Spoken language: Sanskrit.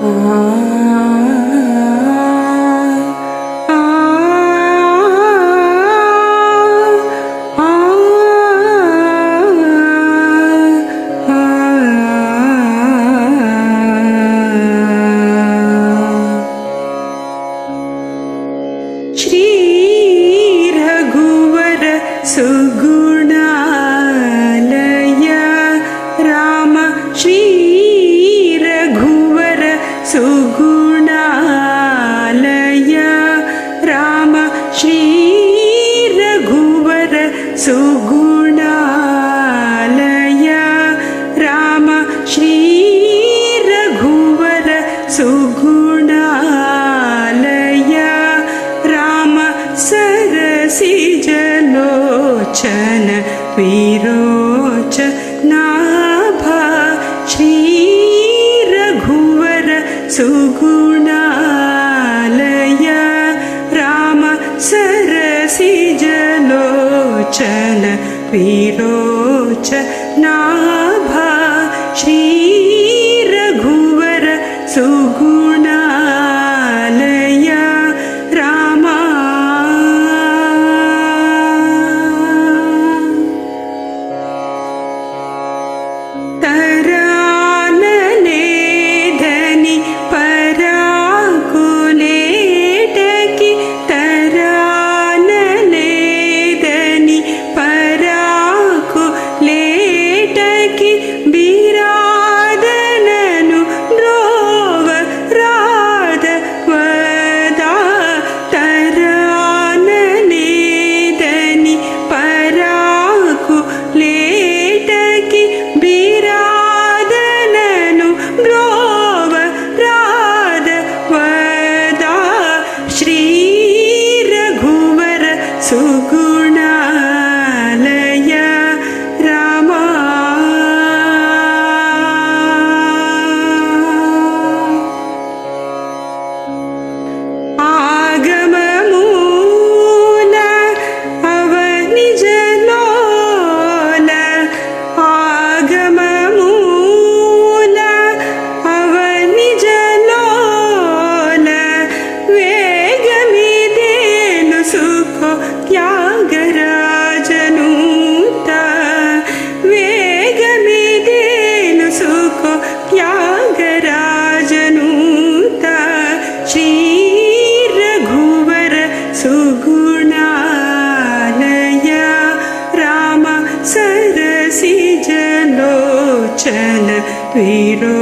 श्रीरघुवर सुगुणालय राम श्रीरघुवर सुगुणालय राम श्रीरघुवर सुगुणालय राम सरसिजलोचन विरोच नाभा श्रीरघुवर सुगुणालय राम सरसिजलोचन विरोच नाभा श्रीरघुवर सुगुणालय रामा तरानने त्यागराजनूत वेगमिदेनु सुखो त्यागराजनूत श्रीरघुवर सुगुणालय राम सरसिजलोचन विरो